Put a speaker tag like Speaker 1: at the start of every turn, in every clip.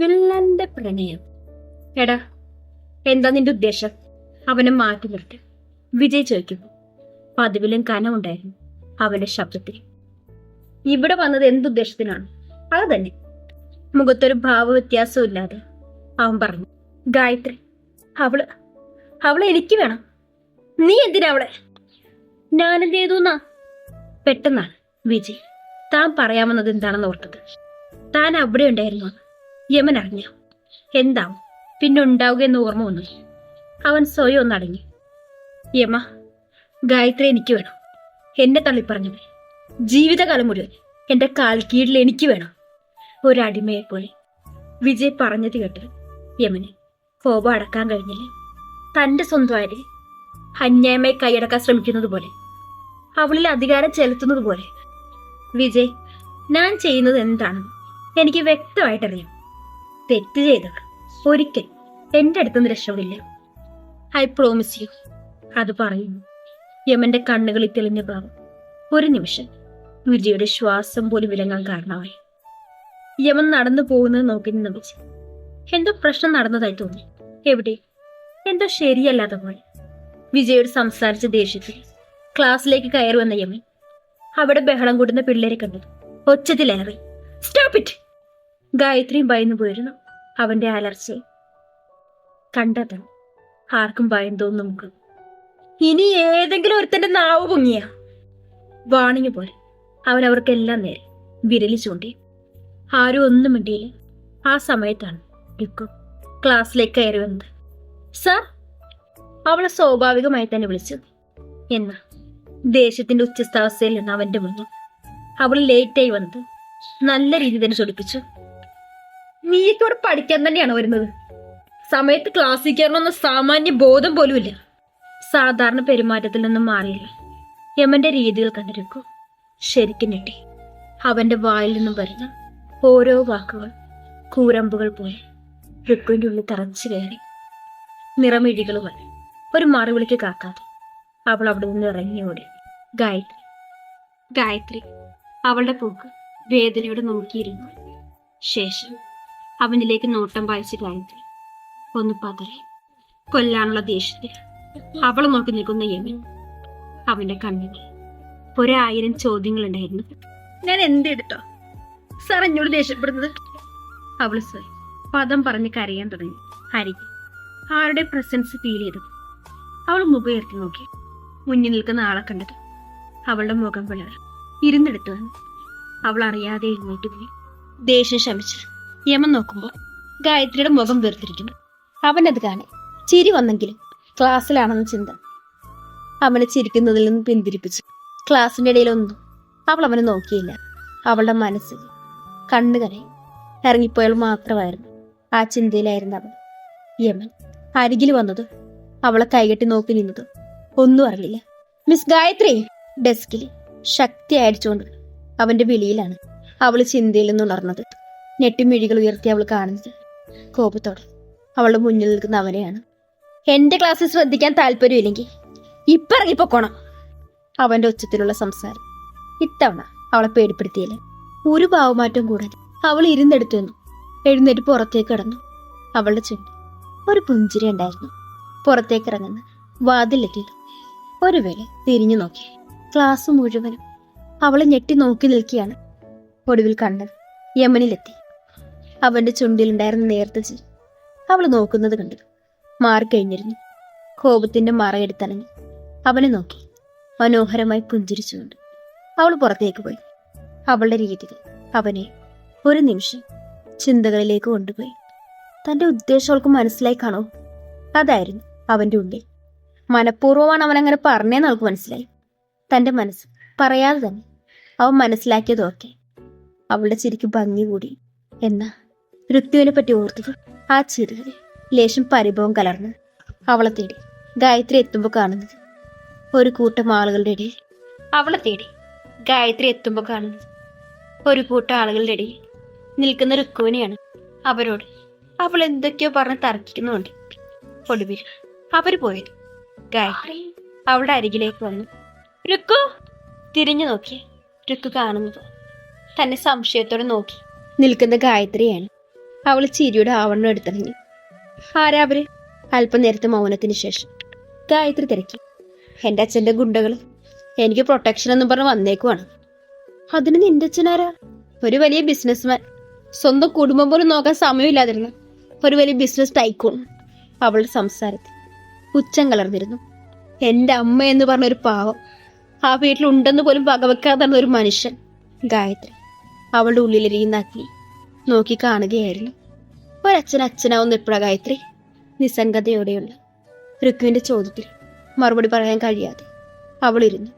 Speaker 1: വില്ലന്റെ പ്രണയം. എടാ എന്താ നിന്റെ ഉദ്ദേശം? അവനെ മാറ്റി നിർത്തി. വിജയ് ചോദിക്കുന്നു. പതിവിലും കനമുണ്ടായിരുന്നു അവന്റെ ശബ്ദത്തിൽ. ഇവിടെ വന്നത് എന്തുദ്ദേശത്തിനാണ് അത് തന്നെ മുഖത്തൊരു ഭാവവ്യത്യാസവും ഇല്ലാതെ അവൻ പറഞ്ഞു. ഗായത്രി അവൾ അവളെ എനിക്ക് വേണം. നീ എന്തിനാ അവളെ? ഞാനെന്ത് ചെയ്തുന്നാ പെട്ടെന്നാണ് വിജയ്. താൻ പറയാമെന്നത് എന്താണെന്ന് ഓർത്തത്. താൻ അവിടെ ഉണ്ടായിരുന്നു. യമൻ അറിഞ്ഞു എന്താവും പിന്നെ ഉണ്ടാവുക എന്ന് ഓർമ്മ വന്നു. അവൻ സ്വയം ഒന്നടങ്ങി യമ ഗായത്രി എനിക്ക് വേണം. എന്നെ തള്ളിപ്പറഞ്ഞവൻ. ജീവിതകാലം മുഴുവൻ എന്റെ കാൽ കീഴിൽ എനിക്ക് വേണം. ഒരടിമയെ പോലെ വിജയ് പറഞ്ഞത് കേട്ട് യമന് കോപം അടക്കാൻ കഴിഞ്ഞില്ല. തന്റെ സ്വന്തമായിട്ട് അന്യായമായി കൈയടക്കാൻ ശ്രമിക്കുന്നത് പോലെ അവളിൽ അധികാരം ചെലുത്തുന്നത് പോലെ. വിജയ് ഞാൻ ചെയ്യുന്നത് എന്താണെന്ന് എനിക്ക് വ്യക്തമായിട്ടറിയാം. തെറ്റ് ചെയ്തവർ ഒരിക്കൽ എന്റെ അടുത്തുനിന്ന് രക്ഷമില്ല ഐ പ്രോമിസ് യു അത് പറയുന്നു. യമന്റെ കണ്ണുകളിൽ തെളിഞ്ഞ ഭാവം. ഒരു നിമിഷം. രുചിയുടെ ശ്വാസം പോലും വിലങ്ങാൻ കാരണമായി. യമൻ നടന്നു പോകുന്നത് നോക്കി നിന്ന് എന്തോ പ്രശ്നം നടന്നതായി തോന്നി. എവിടെ? എന്തോ ശരിയല്ലാത്ത പോലെ. വിജയോട് സംസാരിച്ച ദേഷ്യത്തിൽ ക്ലാസ്സിലേക്ക് കയറി വന്ന യമൻ അവിടെ ബഹളം കൂടുന്ന പിള്ളേരെ കണ്ടത് ഒച്ചത്തിലേറി സ്റ്റോപ്പ് ഇറ്റ് ഗായത്രിയും ഭയന്നു പോയിരുന്നു അവന്റെ അലർച്ചയെ കണ്ടത് ആർക്കും ഭയം തോന്നും നമുക്ക്. ഇനി ഏതെങ്കിലും ഒരുത്തന്റെ നാവ് പൊങ്ങിയ? വാണിഞ്ഞു പോലെ അവൻ അവർക്കെല്ലാം നേരെ വിരലി ചൂണ്ടി. ആരും ഒന്നും മിണ്ടിയില്ല. ആ സമയത്താണ് രുക്കു ക്ലാസ്സിലേക്ക് കയറി വന്നത്. സാർ അവളെ സ്വാഭാവികമായി തന്നെ വിളിച്ചു എന്നാ? ദേഷ്യത്തിന്റെ ഉച്ചസ്ഥാവസ്ഥയിൽ നിന്ന് അവന്റെ മുന്നിൽ അവൾ ലേറ്റായി വന്നത്. നല്ല രീതിയിൽ തന്നെ ചൊടിപ്പിച്ചു. നീയൊക്കെ ഇവിടെ പഠിക്കാൻ തന്നെയാണ് വരുന്നത്. സമയത്ത് ക്ലാസ്സിൽ കയറണമെന്ന സാമാന്യ ബോധം പോലുമില്ല സാധാരണ പെരുമാറ്റത്തിൽ നിന്നും മാറിയില്ല. യമന്റെ രീതികൾ കണ്ടിരിക്കൂ. ശരിക്കും ഞെട്ടി. അവന്റെ വായിൽ നിന്നും വരുന്ന ഓരോ വാക്കുകൾ കൂരമ്പുകൾ പോലെ ഋക്കുവിന്റെ ഉള്ളിൽ തറച്ചു കയറി. നിറമിഴികളുമായി ഒരു മറുവിളിക്ക് കാക്കാതെ. അവൾ അവിടെ നിന്ന് ഇറങ്ങി ഓടി. ഗായത്രി. ഗായത്രി അവളുടെ പൂക്ക് വേദനയോടെ നോക്കിയിരുന്നു. ശേഷം അവനിലേക്ക് നോട്ടം വായിച്ച് ഗായത്രി ഒന്ന് പതറി കൊല്ലാനുള്ള ദേഷ്യത്തിൽ അവൾ നോക്കി നിൽക്കുന്ന യമൻ അവന്റെ കണ്ണിൽ ഒരായിരം ചോദ്യങ്ങളുണ്ടായിരുന്നു ഞാൻ എന്തെടുത്തോ സാർ എന്നോട് ദേഷ്യപ്പെടുന്നത്? അവൾ സ്വയം പദം പറഞ്ഞ് കരയാൻ തുടങ്ങി. ഹരിക്ക് ആരുടെ പ്രസൻസ് ഫീൽ ചെയ്തു? അവൾ മുഖമുയർത്തി നോക്കി. മുന്നിൽ നിൽക്കുന്ന ആളെ കണ്ടത് അവളുടെ മുഖം പിളർ ഇരുന്നെടുത്തു അവൾ അറിയാതെ എഴുന്നേറ്റ് പോയി. ദേഷ്യം ശമിച്ചു. യമൻ നോക്കുമ്പോൾ ഗായത്രിയുടെ മുഖം വീർത്തിരിക്കുന്നു അവനത് കാണെ. ചിരി വന്നെങ്കിലും ക്ലാസ്സിലാണെന്ന ചിന്ത. അവനെ ചിരിക്കുന്നതിൽ നിന്ന് പിന്തിരിപ്പിച്ചു. ക്ലാസ്സിന്റെ ഇടയിലൊന്നും അവൾ അവനെ നോക്കിയില്ല. അവളുടെ മനസ്സിൽ കണ്ണുകരെ ഇറങ്ങിപ്പോയാൽ മാത്രമായിരുന്നു ആ ചിന്തയിലായിരുന്നു അവൻ യമൻ അരികിൽ വന്നത് അവളെ കൈകെട്ടി നോക്കി നിന്നത് ഒന്നും അറിയില്ല. മിസ് ഗായത്രി ഡെസ്കിൽ ശക്തി അടിച്ചുകൊണ്ട് അവന്റെ വിളിയിലാണ് അവൾ ചിന്തയിൽ നിന്ന് ഉണർന്നത് ഞെട്ടിമിഴികൾ ഉയർത്തി അവൾ കാണുന്നത്. കോപത്തോടെ. അവളുടെ മുന്നിൽ നിൽക്കുന്ന അവനെയാണ്. എന്റെ ക്ലാസ്സിൽ ശ്രദ്ധിക്കാൻ താല്പര്യമില്ലെങ്കിൽ ഇപ്പൊ ഇറങ്ങിപ്പോക്കോണം അവന്റെ ഉച്ചത്തിലുള്ള സംസാരം. ഇത്തവണ അവളെ പേടിപ്പെടുത്തിയില്ല. ഒരു ഭാവമാറ്റം കൂടാതെ അവൾ ഇരുന്നെടുത്തു നിന്നു. എഴുന്നേറ്റ് പുറത്തേക്ക് കിടന്നു. അവളുടെ ചുണ്ട് ഒരു പുഞ്ചിരി ഉണ്ടായിരുന്നു. പുറത്തേക്ക് ഇറങ്ങുന്ന വാതിലെത്തി ഒരു വേള തിരിഞ്ഞു നോക്കി. ക്ലാസ് മുഴുവനും അവളെ ഞെട്ടി നോക്കി നിൽക്കുകയാണ്. ഒടുവിൽ കണ്ടത് യമനിലെത്തി. അവന്റെ ചുണ്ടിലുണ്ടായിരുന്ന നേർത്ത ചിരി അവൾ നോക്കുന്നത് കണ്ടു. മാറി കഴിഞ്ഞിരുന്നു. കോപത്തിന്റെ മറയെടുത്തണങ്ങി അവനെ നോക്കി. മനോഹരമായി പുഞ്ചിരിച്ചുകൊണ്ട്. അവൾ പുറത്തേക്ക് പോയി. അവളുടെ രീതികൾ. അവനെ ഒരു നിമിഷം ചിന്തകളിലേക്ക് കൊണ്ടുപോയി. തന്റെ ഉദ്ദേശം അവൾക്ക് മനസ്സിലായി കാണോ? അതായിരുന്നു അവന്റെ ഉള്ളിൽ. മനഃപൂർവമാണ് അവൻ അങ്ങനെ പറഞ്ഞതെന്ന് അവൾക്ക് മനസ്സിലായി. തന്റെ മനസ്സ് പറയാതെ തന്നെ അവൻ മനസ്സിലാക്കിയതൊക്കെ അവളുടെ ചിരിക്ക് ഭംഗി കൂടി. എന്നാ? ഋത്യുവിനെ പറ്റി ഓർത്തത് ആ ചിരികളിൽ ലേശം പരിഭവം കലർന്ന് അവളെ തേടി ഗായത്രി എത്തുമ്പോൾ കാണുന്നത്. ഒരു കൂട്ടം ആളുകളുടെ ഇടയിൽ അവളെ തേടി ഗായത്രി എത്തുമ്പോൾ കാണുന്നത്. ഒരു കൂട്ടം ആളുകളുടെ ഇടയിൽ നിൽക്കുന്ന ഋക്കുവിനെയാണ് അവരോട് അവൾ എന്തൊക്കെയോ പറഞ്ഞ് തർക്കിക്കുന്നുണ്ട്. ഒടുവിൽ അവർ പോയത് ഗായത്രി അവളുടെ അരികിലേക്ക് വന്നു. രുക്കു തിരിഞ്ഞു നോക്കി. രുക്കു കാണുന്നത് തന്നെ സംശയത്തോടെ നോക്കി നിൽക്കുന്ന ഗായത്രിയാണ്. അവൾ ചിരിയുടെ ആവരണം എടുത്തിറങ്ങി. ആരാവര് അല്പനേരത്തെ മൗനത്തിന് ശേഷം. ഗായത്രി തിരക്കി. എന്റെ അച്ഛന്റെ ഗുണ്ടകൾ എനിക്ക് പ്രൊട്ടക്ഷൻ എന്നും പറഞ്ഞ് വന്നേക്കുവാണ്. അതിന് നിന്റെ അച്ഛനാരാ? ഒരു വലിയ ബിസിനസ്മാൻ സ്വന്തം കുടുംബം പോലും നോക്കാൻ സമയമില്ലാതിരുന്നു. ഒരു വലിയ ബിസിനസ് ടൈക്കോൺ അവളുടെ സംസാരത്തിൽ ഉച്ചം കലർന്നിരുന്നു. എന്റെ അമ്മ എന്ന് പറഞ്ഞ ഒരു പാവം. ആ വീട്ടിലുണ്ടെന്ന് പോലും പകവെക്കാതെ ഒരു മനുഷ്യൻ. ഗായത്രി അവളുടെ ഉള്ളിലിരിക്കുന്ന അഗ്നി നോക്കി കാണുകയായിരുന്നു. ഒരച്ഛൻ അച്ഛനാവുന്ന എപ്പോഴാ ഗായത്രി? നിസ്സംഗതയോടെയുള്ള ഋക്കുവിന്റെ ചോദ്യത്തിൽ മറുപടി പറയാൻ കഴിയാതെ അവളിരുന്നു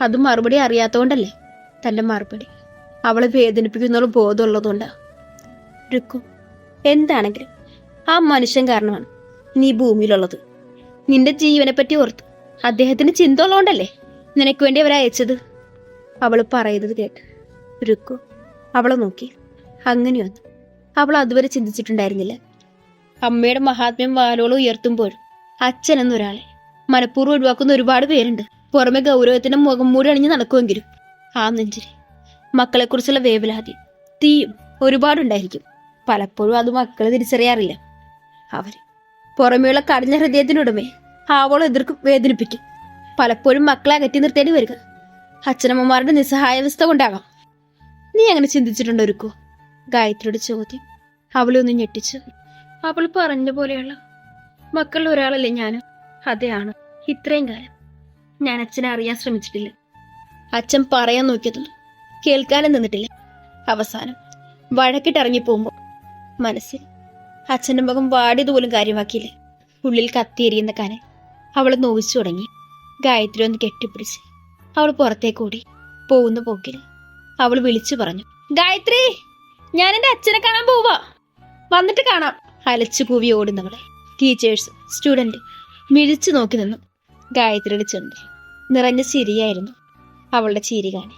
Speaker 1: അത് മറുപടി അറിയാത്തതുകൊണ്ടല്ലേ തന്റെ മറുപടി? അവളെ വേദനിപ്പിക്കുന്ന ബോധമുള്ളതുകൊണ്ടാ. ഋക്കു എന്താണെങ്കിലും ആ മനുഷ്യൻ കാരണമാണ് നീ ഭൂമിയിലുള്ളത്. നിന്റെ ജീവനെപ്പറ്റി ഓർത്ത് അദ്ദേഹത്തിന് ചിന്ത ഉള്ളതുകൊണ്ടല്ലേ നിനക്ക് വേണ്ടി അവരയച്ചത് അവൾ പറയുന്നത് കേട്ട് ഋക്കു അവളെ നോക്കി. അങ്ങനെയൊന്നും. അവൾ അതുവരെ ചിന്തിച്ചിട്ടുണ്ടായിരുന്നില്ല. അമ്മയുടെ മഹാത്മ്യം വാലോളം ഉയർത്തുമ്പോഴും അച്ഛൻ എന്നൊരാളെ മനഃപൂർവം ഒഴിവാക്കുന്ന ഒരുപാട് പേരുണ്ട്. പുറമെ ഗൗരവത്തിന്റെ മുഖം മൂടി അണിഞ്ഞ് നടക്കുമെങ്കിലും ആ നെഞ്ചിൽ മക്കളെക്കുറിച്ചുള്ള വേവലാതി തീയും ഒരുപാടുണ്ടായിരിക്കും. പലപ്പോഴും അത് മക്കളെ തിരിച്ചറിയാറില്ല. അവർ പുറമെയുള്ള കടഞ്ഞ ഹൃദയത്തിനുടമേ ആവോളം എതിർക്കും വേദനിപ്പിക്കും. പലപ്പോഴും മക്കളെ അകറ്റി നിർത്തേണ്ടി വരിക. അച്ഛനമ്മമാരുടെ നിസ്സഹായാവസ്ഥ കൊണ്ടാകാം. നീ അങ്ങനെ ചിന്തിച്ചിട്ടുണ്ടോ ഒരുക്കോ? ഗായത്രിയുടെ ചോദ്യം. അവളെ ഒന്ന് ഞെട്ടിച്ചു. അവൾ പറഞ്ഞ പോലെയുള്ള മക്കളിൽ ഒരാളല്ലേ ഞാനും? അതെയാണ് ഇത്രയും കാലം. ഞാൻ അച്ഛനെ അറിയാൻ ശ്രമിച്ചിട്ടില്ല. അച്ഛൻ പറയാൻ നോക്കിയതും കേൾക്കാനും നിന്നിട്ടില്ല. അവസാനം വഴക്കിട്ടിറങ്ങി പോകുമ്പോൾ മനസ്സിൽ അച്ഛന്റെ മുഖം വാടിയത് പോലും കാര്യമാക്കിയില്ല. ഉള്ളിൽ കത്തിയെരിയുന്ന കനൽ അവളെ നോവിച്ചു തുടങ്ങി. ഗായത്രി ഒന്ന് കെട്ടിപ്പിടിച്ച് അവൾ പുറത്തേക്ക് ഓടി. പോകുന്ന പോക്കിൽ അവൾ വിളിച്ചു പറഞ്ഞു ഗായത്രി! ഞാൻ എന്റെ അച്ഛനെ കാണാൻ പോവാ. വന്നിട്ട് കാണാം. അലച്ചു കൂവി ഓടുന്നവളെ ടീച്ചേഴ്സ് സ്റ്റുഡന്റ് മിഴിച്ചു നോക്കി നിന്നു. ഗായത്രിയുടെ ചുണ്ടിൽ നിറഞ്ഞ ചിരിയായിരുന്നു അവളുടെ ചിരി കാണി.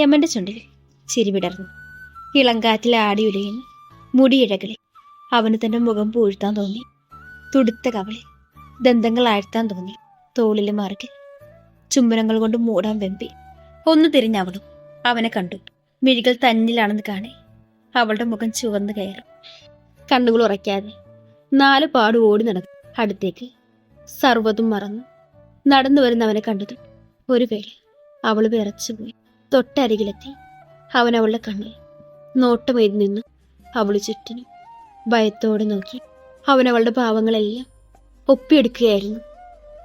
Speaker 1: യമന്റെ ചുണ്ടിൽ ചിരി വിടർന്നു. ഇളങ്കാറ്റിൽ ആടി ഉലയുന്നു. മുടിയിഴകളിൽ അവന് തന്റെ മുഖം പൂഴ്ത്താൻ തോന്നി. തുടുത്ത കവളിൽ ദന്തങ്ങൾ ആഴ്ത്താൻ തോന്നി. തോളിലെ മറുകിൽ ചുംബനങ്ങൾ കൊണ്ട് മൂടാൻ വെമ്പി. ഒന്ന് തിരിഞ്ഞവളും അവനെ കണ്ടു. മിഴികൾ തന്നിലാണെന്ന് കാണി. അവളുടെ മുഖം ചുവന്നു കയറും. കണ്ണുകൾ ഉറയ്ക്കാതെ നാല് പാട് ഓടി നടക്കും. അടുത്തേക്ക് സർവതും മറന്നു. നടന്നു വരുന്നവനെ കണ്ടത് ഒരു വേള അവൾ വിറച്ചുപോയി തൊട്ടരികിലെത്തി അവൻ അവളുടെ കണ്ണിൽ നോട്ടമെഴുതി നിന്നു അവൾ ചുറ്റിനും ഭയത്തോടെ നോക്കി. അവൻ അവളുടെ ഭാവങ്ങളെല്ലാം ഒപ്പിയെടുക്കുകയായിരുന്നു.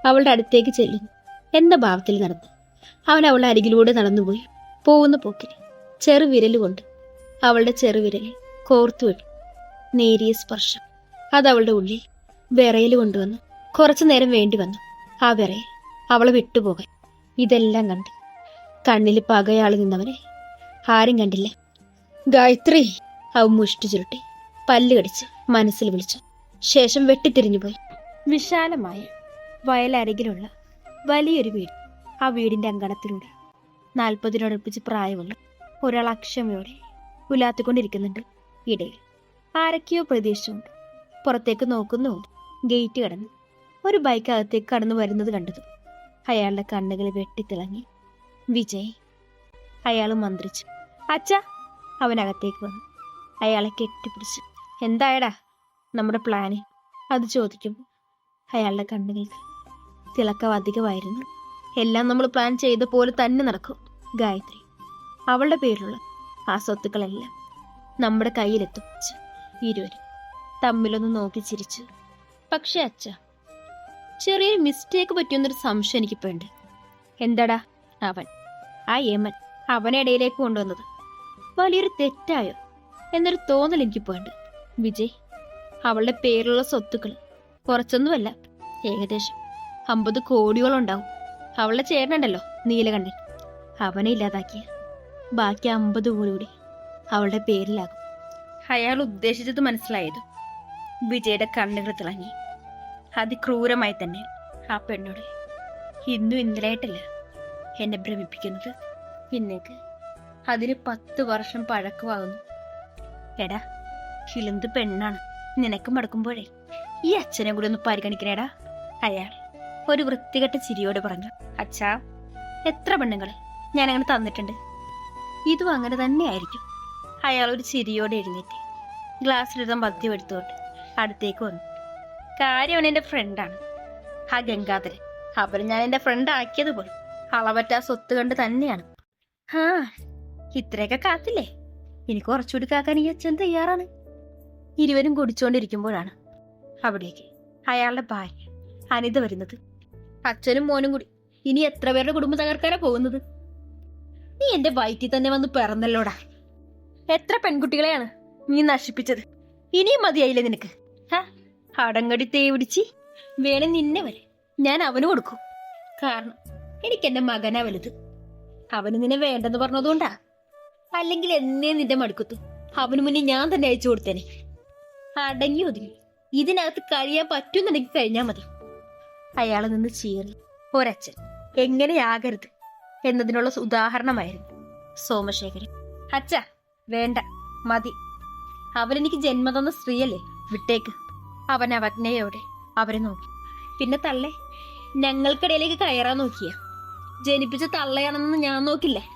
Speaker 1: അവളുടെ അടുത്തേക്ക് ചെല്ലുന്നു. എന്ന ഭാവത്തിൽ നടന്നു. അവൻ അവളുടെ അരികിലൂടെ നടന്നുപോയി. പോകുന്ന പോക്കിൽ ചെറുവിരൽ കൊണ്ട് അവളുടെ ചെറുവിരൽ കോർത്തു വിട്ടു നേരിയ സ്പർശം. അത് അവളുടെ ഉള്ളിൽ വിറയിൽ കൊണ്ടുവന്നു. കുറച്ചു നേരം വേണ്ടി വന്നു. ആ വിറയിൽ അവളെ വിട്ടുപോകാൻ ഇതെല്ലാം കണ്ട്. കണ്ണിൽ പകയാളി നിന്നവനെ ആരും കണ്ടില്ല. ഗായത്രി അവ മുഷ്ടി ചുരുട്ടി പല്ല് കടിച്ച് മനസ്സിൽ വിളിച്ചു. ശേഷം വെട്ടിത്തിരിഞ്ഞുപോയി വിശാലമായ വയലരികിലുള്ള വലിയൊരു വീട് ആ വീടിന്റെ അങ്കണത്തിലൂടെ നാൽപ്പതിനോടടുപ്പിച്ച് പ്രായമുള്ള ഒരാൾ അക്ഷമയോടെ ഉലാത്തിക്കൊണ്ടിരിക്കുന്നുണ്ട് ഇടയിൽ ആരൊക്കെയോ പ്രതീക്ഷിച്ചുണ്ട് പുറത്തേക്ക് നോക്കുന്നു. ഗേറ്റ് കടന്നു ഒരു ബൈക്ക് അകത്തേക്ക് കടന്നു വരുന്നത് കണ്ടത് അയാളുടെ കണ്ണുകൾ വെട്ടിത്തിളങ്ങി. വിജയ് അയാൾ മന്ത്രിച്ചു. അച്ഛ അവനകത്തേക്ക് വന്നു. അയാളെ കെട്ടിപ്പിടിച്ചു. എന്തായടാ നമ്മുടെ പ്ലാന്? അത് ചോദിക്കുമ്പോൾ അയാളുടെ കണ്ണുകൾക്ക് തിളക്കം അധികമായിരുന്നു. എല്ലാം നമ്മൾ പ്ലാൻ ചെയ്ത പോലെ തന്നെ നടക്കും ഗായത്രി. അവളുടെ പേരിലുള്ള ആ സ്വത്തുക്കളെല്ലാം നമ്മുടെ കയ്യിലെത്തും. ഇരുവരും തമ്മിലൊന്ന് നോക്കി ചിരിച്ചു. പക്ഷേ അച്ഛ ചെറിയൊരു മിസ്റ്റേക്ക് പറ്റിയൊന്നൊരു സംശയം എനിക്ക് ഉണ്ട് എന്താടാ അവൻ? ആ യമൻ അവനെ ഇടയിലേക്ക് കൊണ്ടുവന്നത്. വലിയൊരു തെറ്റായോ എന്നൊരു തോന്നൽ എനിക്ക് ഉണ്ട് വിജയ് അവളുടെ പേരിലുള്ള സ്വത്തുക്കൾ കുറച്ചൊന്നുമല്ല ഏകദേശം അമ്പത് കോടിയോളം ഉണ്ടാവും അവളുടെ ചേട്ടനുണ്ടല്ലോ നീലകണ്ഠൻ. അവനെ ഇല്ലാതാക്കിയ. ബാക്കി അമ്പത് കോടി അവളുടെ പേരിലാകും. അയാൾ ഉദ്ദേശിച്ചത് മനസ്സിലായത് വിജയുടെ കണ്ണുകൾ തിളങ്ങി അതിക്രൂരമായി തന്നെ ആ പെണ്ണോട് ഇന്നും ഇന്നലായിട്ടല്ല എന്നെ ഭ്രമിപ്പിക്കുന്നത്. പിന്നേക്ക് അതിന് പത്ത് വർഷം പഴക്കമാകുന്നു. എടാ കിളുന്ത് പെണ്ണാണ്? നിനക്ക് മടക്കുമ്പോഴേ ഈ അച്ഛനെ കൂടി ഒന്ന് പരിഗണിക്കണേടാ. അയാൾ ഒരു വൃത്തികെട്ട ചിരിയോട് പറഞ്ഞു അച്ഛാ എത്ര പെണ്ണുങ്ങൾ ഞാനങ്ങനെ തന്നിട്ടുണ്ട്. ഇതും അങ്ങനെ തന്നെയായിരിക്കും. അയാൾ ഒരു ചിരിയോടെ എഴുന്നേറ്റ്. ഗ്ലാസ്സിലിരുന്ന മദ്യം എടുത്തുകൊണ്ട് അടുത്തേക്ക് വന്നു. കാര്യം അവൻ എന്റെ ഫ്രണ്ടാണ് ആ ഗംഗാധരൻ. അവരെ ഞാൻ എന്റെ ഫ്രണ്ട് ആക്കിയത് പോലും അളവറ്റ സ്വത്ത് കണ്ട് തന്നെയാണ്. ആ ഇത്രയൊക്കെ കാത്തില്ലേ? ഇനി കുറച്ചുകൂടി കാക്കാൻ ഈ അച്ഛൻ തയ്യാറാണ്. ഇരുവരും കുടിച്ചുകൊണ്ടിരിക്കുമ്പോഴാണ് അവിടേക്ക് അയാളുടെ ഭാര്യ അനിത വരുന്നത്. അച്ഛനും മോനും കൂടി. ഇനി എത്ര പേരുടെ കുടുംബം തകർക്കാനാ പോകുന്നത്? നീ എന്റെ വയറ്റിൽ തന്നെ വന്ന് പിറന്നല്ലോടാ. എത്ര പെൺകുട്ടികളെയാണ് നീ നശിപ്പിച്ചത്? ഇനിയും മതിയായില്ലേ നിനക്ക്? ഹാ അടങ്ങടി തേ പിടിച്ച് വേണേ നിന്നെ വരെ ഞാൻ അവന് കൊടുക്കും. കാരണം എനിക്ക് എന്റെ മകനാ വലുത്. അവന് നിന്നെ വേണ്ടെന്ന് പറഞ്ഞതുകൊണ്ടാ. അല്ലെങ്കിൽ എന്നേ നിന്റെ മടുക്കത്തു. അവന് മുന്നിൽ ഞാൻ തന്നെ അയച്ചു കൊടുത്തേനെ. അടങ്ങി ഒതുങ്ങി. ഇതിനകത്ത് കഴിയാൻ പറ്റുന്നുണ്ടെങ്കിൽ കഴിഞ്ഞാ മതി. അയാളെ നിന്ന് ചീറി ഒരച്ഛൻ. എങ്ങനെയാകരുത്. എന്നതിനുള്ള ഉദാഹരണമായിരുന്നു. സോമശേഖരൻ. അച്ഛ വേണ്ട മതി. അവനെനിക്ക് ജന്മം തന്ന സ്ത്രീയല്ലേ വിട്ടേക്ക്. അവൻ അവജ്ഞയോടെ അവരെ നോക്കി. പിന്നെ തള്ളേ ഞങ്ങൾക്കിടയിലേക്ക് കയറാൻ നോക്കിയ. ജനിപ്പിച്ച തള്ളയാണെന്ന് ഞാൻ നോക്കില്ലേ.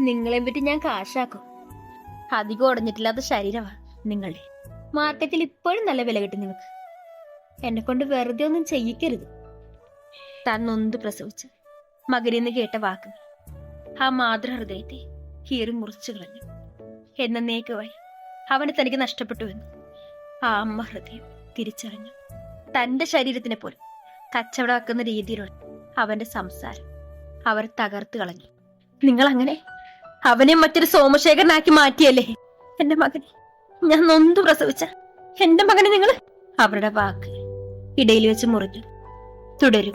Speaker 1: നിങ്ങളെ പറ്റി ഞാൻ കാശാക്കും. അധികം ഉടഞ്ഞിട്ടില്ലാത്ത ശരീരമാ നിങ്ങളുടെ. മാർക്കറ്റിൽ ഇപ്പോഴും നല്ല വില കിട്ടും നിങ്ങൾക്ക്. എന്നെ കൊണ്ട് വെറുതെ ഒന്നും ചെയ്യിക്കരുത്. താൻ പ്രസവിച്ച് മകനിന്ന് കേട്ട വാക്ക്. ആ മാതൃഹൃദയത്തെ കീറി മുറിച്ചു കളഞ്ഞു. എന്നേക്കുമായി അവന് തനിക്ക് നഷ്ടപ്പെട്ടുവെന്ന് ആ അമ്മ ഹൃദയം തിരിച്ചറിഞ്ഞു. തന്റെ ശരീരത്തിനെ പോലും കച്ചവടമാക്കുന്ന രീതിയിലുള്ള അവന്റെ സംസാരം അവർ തകർത്ത് കളഞ്ഞു. നിങ്ങൾ അങ്ങനെ അവനെ മറ്റൊരു സോമശേഖരനാക്കി മാറ്റിയല്ലേ? എന്റെ മകനെ ഞാൻ നൊന്തു പ്രസവിച്ച എന്റെ മകനെ നിങ്ങൾ? അവരുടെ വാക്ക് ഇടയിൽ വെച്ച് മുറിഞ്ഞു. തുടരും.